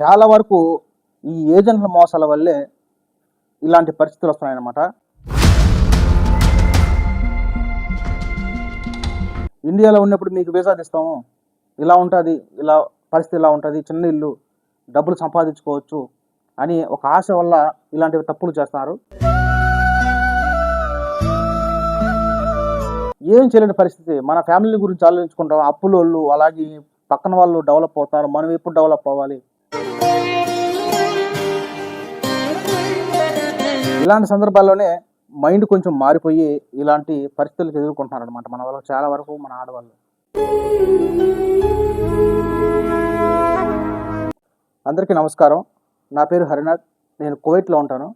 చాలా వరకు ఈ ఏజెంట్ల మోసాల వల్లే ఇలాంటి పరిస్థితులు వస్తున్నాయన్నమాట. ఇండియాలో ఉన్నప్పుడు మీకు వీసా తీస్తాము. ఇలా ఉంటుంది ఇలా పరిస్థితి ఇలా ఉంటుంది చిన్న ఇల్లు డబ్బులు సంపాదించుకోవచ్చు అని ఒక ఆశ వల్ల ఇలాంటివి తప్పులు చేస్తున్నారు. ఏం చేయలేని పరిస్థితి. మన ఫ్యామిలీ గురించి ఆలోచించుకుంటాం. అప్పులోళ్ళు అలాగే పక్కన వాళ్ళు డెవలప్ అవుతారు. మనం ఎప్పుడు డెవలప్ అవ్వాలి? ఇలాంటి సందర్భాల్లోనే మైండ్ కొంచెం మారిపోయి ఇలాంటి పరిస్థితులకు ఎదుర్కొంటున్నారు అనమాట మన వాళ్ళు చాలా వరకు మన ఆడవాళ్ళు. అందరికీ నమస్కారం. నా పేరు హరినాథ్. నేను కువైట్లో ఉంటాను.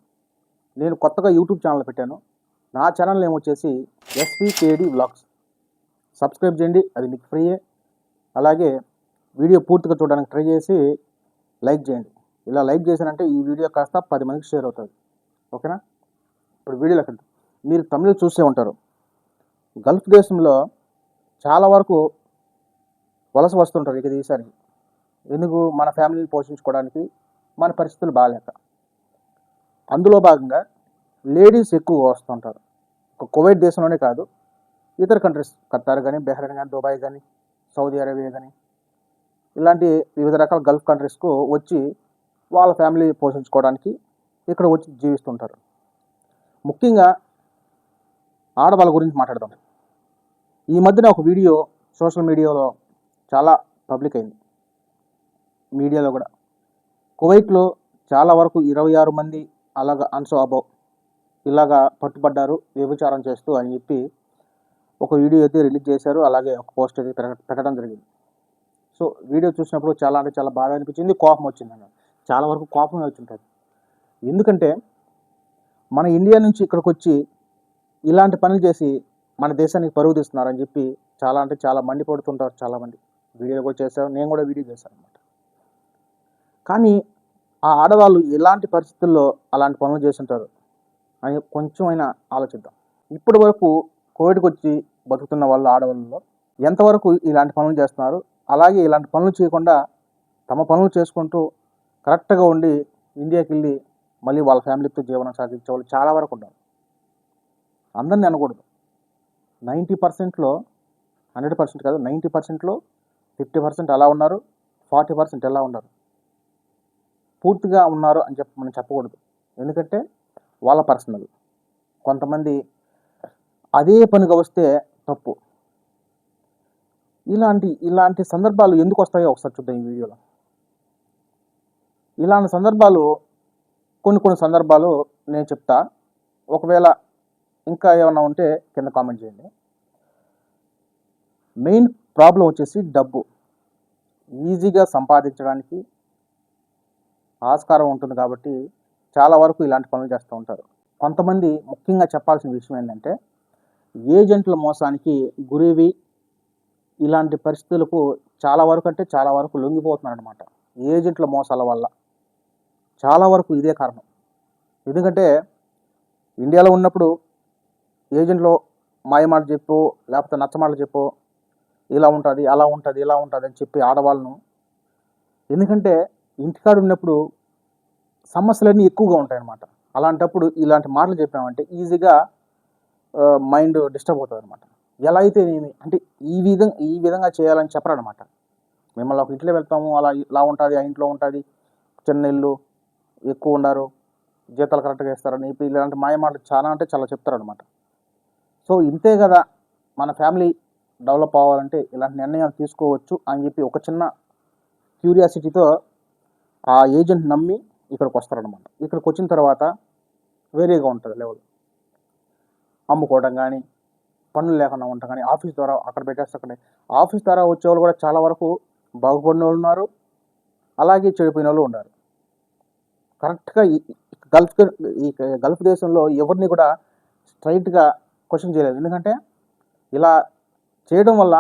నేను కొత్తగా యూట్యూబ్ ఛానల్ పెట్టాను. నా ఛానల్ నేమ్ వచ్చేసి ఎస్పీకేడి వ్లాగ్స్. సబ్స్క్రైబ్ చేయండి అది మీకు ఫ్రీయే. అలాగే వీడియో పూర్తిగా చూడడానికి ట్రై చేసి లైక్ చేయండి. ఇలా లైక్ చేశారంటే ఈ వీడియో కాస్త పది మందికి షేర్ అవుతుంది. ఓకేనా? ఇప్పుడు వీడియోలోకి వెళ్తాం మీరు తమిళ చూసే ఉంటారు. గల్ఫ్ దేశంలో చాలా వరకు వలస వస్తుంటారు ఇక ఈసారి ఎందుకు? మన ఫ్యామిలీని పోషించుకోవడానికి మన పరిస్థితులు బాగాలేక. అందులో భాగంగా లేడీస్ ఎక్కువ వస్తుంటారు. ఒక కువైట్ దేశంలోనే కాదు ఇతర కంట్రీస్ ఖతార్ కానీ బెహ్రెన్ కానీ దుబాయ్ కానీ సౌదీ అరేబియా కానీ ఇలాంటి వివిధ రకాల గల్ఫ్ కంట్రీస్కు వచ్చి వాళ్ళ ఫ్యామిలీ పోషించుకోవడానికి ఇక్కడ వచ్చి జీవిస్తుంటారు. ముఖ్యంగా ఆడవాళ్ళ గురించి మాట్లాడదాం. ఈ మధ్యన ఒక వీడియో సోషల్ మీడియాలో చాలా పబ్లిక్ అయింది. మీడియాలో కూడా. కువైట్లో చాలా వరకు ఇరవై ఆరు మంది అలాగ అన్సో అబౌ ఇలాగా పట్టుబడ్డారు వ్యభిచారం చేస్తూ అని చెప్పి ఒక వీడియో అయితే రిలీజ్ చేశారు. అలాగే ఒక పోస్ట్ అయితే పెట్టడం జరిగింది. సో వీడియో చూసినప్పుడు చాలా అంటే చాలా బాగా అనిపించింది కోపం వచ్చింది. అన్న చాలా వరకు కోపం వచ్చింటుంది ఎందుకంటే మన ఇండియా నుంచి ఇక్కడికి వచ్చి ఇలాంటి పనులు చేసి మన దేశానికి పరుగు తీస్తున్నారని చెప్పి చాలా అంటే చాలా మండిపడుతుంటారు చాలామంది. వీడియోలు కూడా చేశారు నేను కూడా వీడియో చేశాను అనమాట కానీ ఆ ఆడవాళ్ళు ఎలాంటి పరిస్థితుల్లో అలాంటి పనులు చేస్తుంటారు అని కొంచెమైనా ఆలోచిద్దాం. ఇప్పటి వరకు కోవిడ్కి వచ్చి బతుకుతున్న వాళ్ళు ఆడవాళ్ళలో ఎంతవరకు ఇలాంటి పనులు చేస్తున్నారు అలాగే ఇలాంటి పనులు చేయకుండా తమ పనులు చేసుకుంటూ కరెక్ట్గా ఉండి ఇండియాకి వెళ్ళి మళ్ళీ వాళ్ళ ఫ్యామిలీతో జీవనం సాగించే వాళ్ళు చాలా వరకు ఉన్నారు. అందరిని అనకూడదు. నైంటీ పర్సెంట్లో హండ్రెడ్ పర్సెంట్ కాదు నైంటీ పర్సెంట్లో ఫిఫ్టీ పర్సెంట్ అలా ఉన్నారు ఫార్టీ పర్సెంట్ ఎలా ఉన్నారు? పూర్తిగా ఉన్నారు అని చెప్పి మనం చెప్పకూడదు. ఎందుకంటే వాళ్ళ పర్సనల్. కొంతమంది అదే పనిగా వస్తే తప్పు. ఇలాంటి ఇలాంటి సందర్భాలు ఎందుకు వస్తాయో ఒకసారి చూద్దాం ఈ వీడియోలో. ఇలాంటి సందర్భాలు కొన్ని కొన్ని సందర్భాలు నేను చెప్తా. ఒకవేళ ఇంకా ఏమైనా ఉంటే కింద కామెంట్ చేయండి. మెయిన్ ప్రాబ్లం వచ్చేసి డబ్బు. ఈజీగా సంపాదించడానికి ఆస్కారం ఉంటుంది కాబట్టి చాలా వరకు ఇలాంటి పనులు చేస్తూ ఉంటారు. కొంతమంది ముఖ్యంగా చెప్పాల్సిన విషయం ఏంటంటే ఏజెంట్ల మోసానికి గురివి ఇలాంటి పరిస్థితులకు చాలా వరకు అంటే చాలా వరకు లొంగిపోతున్నారనమాట ఏజెంట్ల మోసాల వల్ల. చాలా వరకు ఇదే కారణం. ఎందుకంటే ఇండియాలో ఉన్నప్పుడు ఏజెంట్లో మాయమాట చెప్పు లేకపోతే నచ్చమాటలు చెప్పు ఇలా ఉంటుంది అలా ఉంటుంది ఇలా ఉంటుంది అని చెప్పి ఆడవాళ్ళను. ఎందుకంటే ఇంటికాడ ఉన్నప్పుడు సమస్యలన్నీ ఎక్కువగా ఉంటాయన్నమాట. అలాంటప్పుడు ఇలాంటి మాటలు చెప్పామంటే ఈజీగా మైండ్ డిస్టర్బ్ అవుతుంది అనమాట ఎలా అయితే ఏమి అంటే ఈ విధంగా ఈ విధంగా చేయాలని చెప్పరనమాట మిమ్మల్ని ఒక ఇంట్లో వెళ్తాము అలా ఇలా ఉంటుంది ఆ ఇంట్లో ఉంటుంది చిన్న ఇల్లు ఎక్కువ ఉండరు జీతాలు కరెక్ట్గా ఇస్తారని చెప్పి ఇలాంటి మాయ మాటలు చాలా అంటే చాలా చెప్తారనమాట సో ఇంతే కదా మన ఫ్యామిలీ డెవలప్ అవ్వాలంటే ఇలాంటి నిర్ణయాలు తీసుకోవచ్చు అని చెప్పి ఒక చిన్న క్యూరియాసిటీతో ఆ ఏజెంట్ నమ్మి ఇక్కడికి వస్తారనమాట ఇక్కడికి వచ్చిన తర్వాత వేరేగా ఉంటుంది లెవెల్ అమ్ముకోవడం కానీ పనులు లేకుండా ఉండటం కానీ ఆఫీస్ ద్వారా అక్కడ పెట్టేస్తే అక్కడ. ఆఫీస్ ద్వారా వచ్చే వాళ్ళు కూడా చాలా వరకు బాగుపడిన వాళ్ళు ఉన్నారు అలాగే చెడిపోయిన వాళ్ళు ఉన్నారు. కరెక్ట్గా గల్ఫ్ ఈ గల్ఫ్ దేశంలో ఎవరిని కూడా స్ట్రైట్గా క్వశ్చన్ చేయలేదు. ఎందుకంటే ఇలా చేయడం వల్ల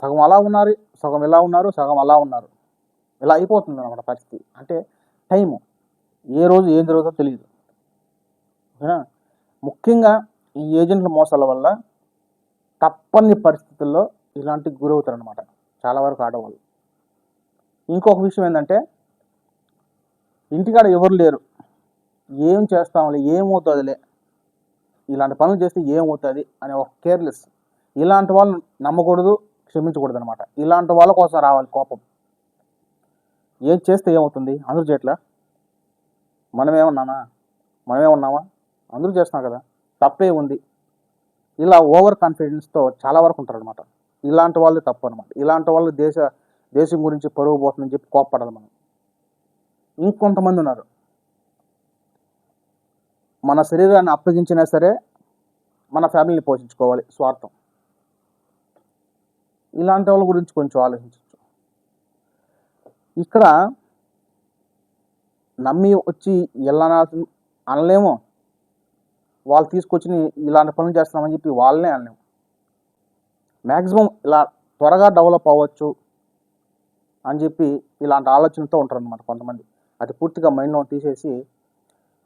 సగం అలా ఉన్నారు సగం ఇలా ఉన్నారు సగం అలా ఉన్నారు. ఇలా అయిపోతుంది అనమాట పరిస్థితి. అంటే టైము. ఏ రోజు ఏం జరుగుతుందో తెలియదు ఓకేనా? ముఖ్యంగా ఈ ఏజెంట్ల మోసాల వల్ల తప్పని పరిస్థితుల్లో ఇలాంటి గురవుతారు అనమాట చాలా వరకు ఆడవాళ్ళు. ఇంకొక విషయం ఏంటంటే ఇంటికాడ ఎవరు లేరు. ఏం చేస్తాంలే ఏమవుతుందిలే ఇలాంటి పనులు చేస్తే ఏమవుతుంది అనే ఒక కేర్లెస్. ఇలాంటి వాళ్ళు నమ్మకూడదు క్షమించకూడదు అనమాట ఇలాంటి వాళ్ళ కోసం రావాలి కోపం. ఏం చేస్తే ఏమవుతుంది? అందరూ చేయట్లా మనమేమన్నానా మనమేమన్నామా? అందరూ చేస్తున్నాం కదా. తప్పే ఉంది. ఇలా ఓవర్ కాన్ఫిడెన్స్తో చాలా వరకు ఉంటారు అనమాట ఇలాంటి వాళ్ళు తప్పు అనమాట ఇలాంటి వాళ్ళు దేశ దేశం గురించి పరుగు పోతుందని చెప్పి కోప్పడాలి మనం. ఇంకొంతమంది ఉన్నారు మన శరీరాన్ని అప్పగించినా సరే మన ఫ్యామిలీని పోషించుకోవాలి స్వార్థం. ఇలాంటి వాళ్ళ గురించి కొంచెం ఆలోచించవచ్చు ఇక్కడ నమ్మి వచ్చి వెళ్ళనాల్సిన అనలేమో. వాళ్ళు తీసుకొచ్చి ఇలాంటి పనులు చేస్తున్నామని చెప్పి వాళ్ళనే అనలేము. మ్యాక్సిమం ఇలా త్వరగా డెవలప్ అవ్వచ్చు అని చెప్పి ఇలాంటి ఆలోచనతో ఉంటారు అనమాట కొంతమంది. అది పూర్తిగా మైండ్లో తీసేసి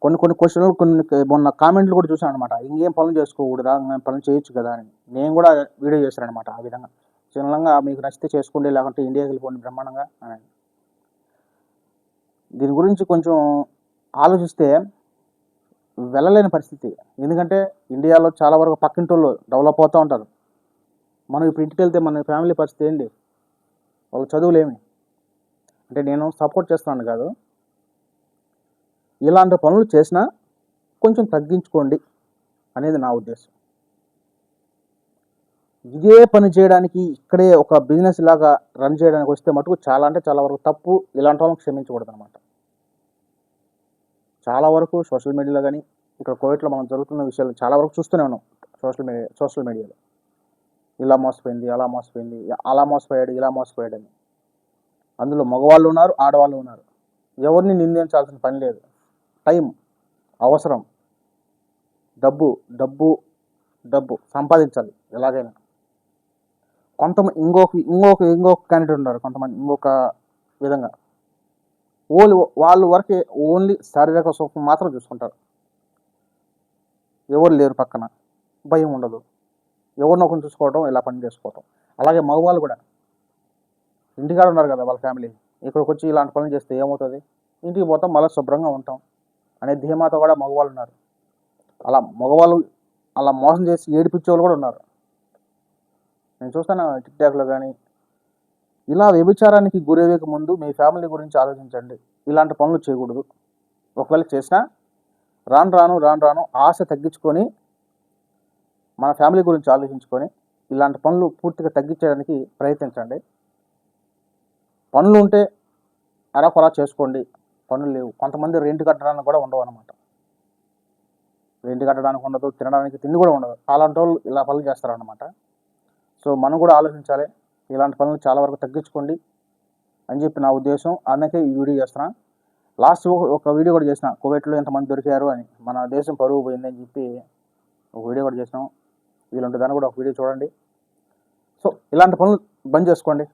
కొన్ని కొన్ని క్వశ్చన్లు కొన్ని మొన్న కామెంట్లు కూడా చూసాను అనమాట ఇంకేం పనులు చేసుకోకూడదా? పనులు చేయొచ్చు కదా అని. నేను కూడా వీడియో చేశాను అనమాట ఆ విధంగా. చిన్నగా మీకు నచ్చితే చేసుకోండి లేకుంటే ఇండియాకి వెళ్ళిపోండి బ్రహ్మాండంగా అని. దీని గురించి కొంచెం ఆలోచిస్తే వెళ్ళలేని పరిస్థితి. ఎందుకంటే ఇండియాలో చాలా వరకు పక్కింటోళ్ళు డెవలప్ అవుతూ ఉంటారు. మనం ఇప్పుడు ఇంటికి వెళ్తే మన ఫ్యామిలీ పరిస్థితి ఏంటి? వాళ్ళ చదువులేమి. అంటే నేను సపోర్ట్ చేస్తున్నాను కాదు. ఇలాంటి పనులు చేసినా కొంచెం తగ్గించుకోండి అనేది నా ఉద్దేశం. ఇదే పని చేయడానికి ఇక్కడే ఒక బిజినెస్ లాగా రన్ చేయడానికి వస్తే మటుకు చాలా అంటే చాలా వరకు తప్పు ఇలాంటి వాళ్ళని క్షమించకూడదు అనమాట చాలా వరకు సోషల్ మీడియాలో కానీ ఇక్కడ కోవిడ్లో మనం జరుగుతున్న విషయాలు చాలా వరకు చూస్తూనే ఉన్నాం సోషల్ మీడియా సోషల్ మీడియాలో. ఇలా మోసపోయింది అలా మోసపోయింది అలా మోసపోయాడు ఇలా మోసపోయాడు అని అందులో మగవాళ్ళు ఉన్నారు ఆడవాళ్ళు ఉన్నారు. ఎవరిని నిందించాల్సిన పని లేదు. టైం అవసరం డబ్బు డబ్బు డబ్బు సంపాదించాలి ఎలాగైనా. కొంతమంది ఇంకొక ఇంకొక ఇంకొక క్యాండిడేట్ ఉన్నారు కొంతమంది ఇంకొక విధంగా. ఓన్లీ వాళ్ళు వరకే ఓన్లీ శారీరక సుఖం మాత్రం చూసుకుంటారు. ఎవరు లేరు పక్కన భయం ఉండదు. ఎవరినో ఒకరిని చూసుకోవడం ఇలా పని చేసుకోవడం అలాగే మగవాళ్ళు కూడా. ఇంటికాడ ఉన్నారు కదా వాళ్ళ ఫ్యామిలీ ఇక్కడికి వచ్చి ఇలాంటి పనులు చేస్తే ఏమవుతుంది? ఇంటికి పోతాం మళ్ళీ శుభ్రంగా ఉంటాం. అనే ధీమాతో కూడా మగవాళ్ళు ఉన్నారు. అలా మగవాళ్ళు అలా మోసం చేసి ఏడిపించేవాళ్ళు కూడా ఉన్నారు. నేను చూస్తాను టిక్టాక్లో కానీ ఇలా వ్యభిచారానికి గురయ్యేక ముందు మీ ఫ్యామిలీ గురించి ఆలోచించండి. ఇలాంటి పనులు చేయకూడదు. ఒకవేళ చేసినా రాను రాను రాను రాను ఆశ తగ్గించుకొని మన ఫ్యామిలీ గురించి ఆలోచించుకొని ఇలాంటి పనులు పూర్తిగా తగ్గించడానికి ప్రయత్నించండి. పనులు ఉంటే అరకొరా చేసుకోండి. పనులు లేవు. కొంతమంది రెంట్ కట్టడానికి కూడా ఉండవు అనమాట రెంట్ కట్టడానికి ఉండదు తినడానికి తిండి కూడా ఉండదు. అలాంటి వాళ్ళు ఇలా పనులు చేస్తారనమాట సో మనం కూడా ఆలోచించాలి. ఇలాంటి పనులు చాలా వరకు తగ్గించుకోండి అని చెప్పి నా ఉద్దేశం. అందుకే ఈ వీడియో చేస్తున్నా. లాస్ట్ ఒక వీడియో కూడా చేసిన. కోవిడ్లో ఎంతమంది దొరికారు అని. మన దేశం పరుగు పోయిందని చెప్పి ఒక వీడియో కూడా చేసినాం. వీళ్ళంటే దాన్ని కూడా ఒక వీడియో చూడండి. సో ఇలాంటి పనులు బంద్ చేసుకోండి.